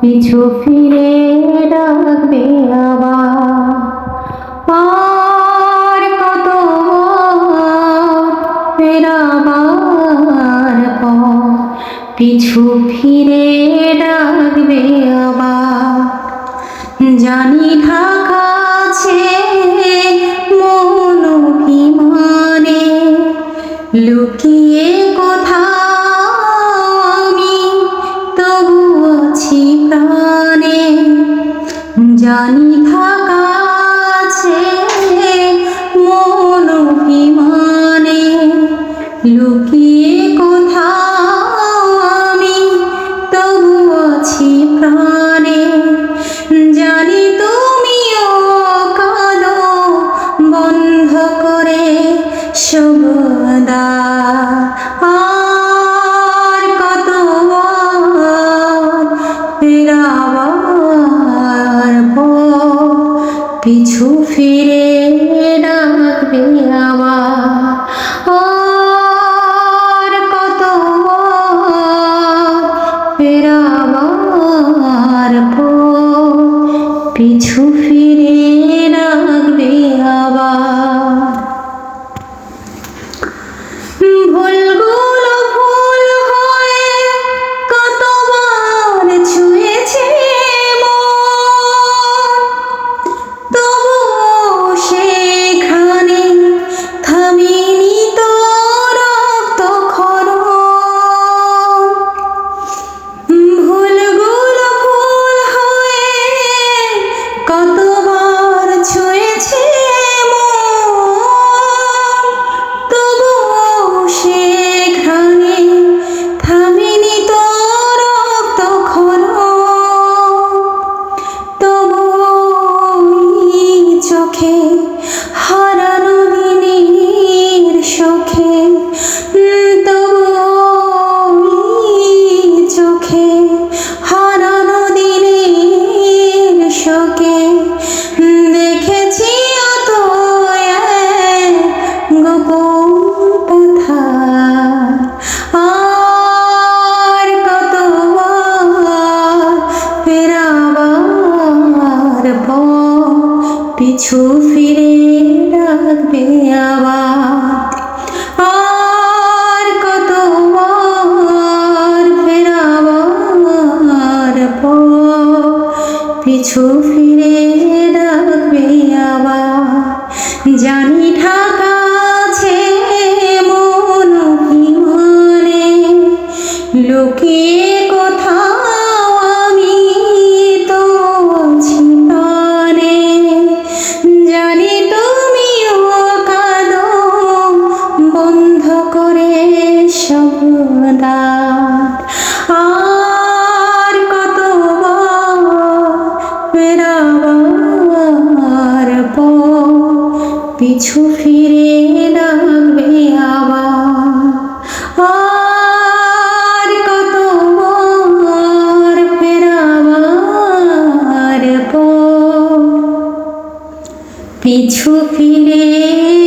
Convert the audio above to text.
পিছু ফিরে ডাকবে আবার। আর কত ফেরাবার পিছু ফিরে ডাকবে আবার। জানি ঢাকা কত পিছু ফিরে ডাকবে আর কত ফেরাবার পিছু ফিরে ডাকবে আবার পিছু ফিরে ডাকবে আবার। আর কত ফেরাবার পিছু ফিরে ডাকবে আবার। জানি ঢাকা আছে মন পিছু ফিরে ডাকবে আবার। কত ফেরাবার পর পিছু ফিরে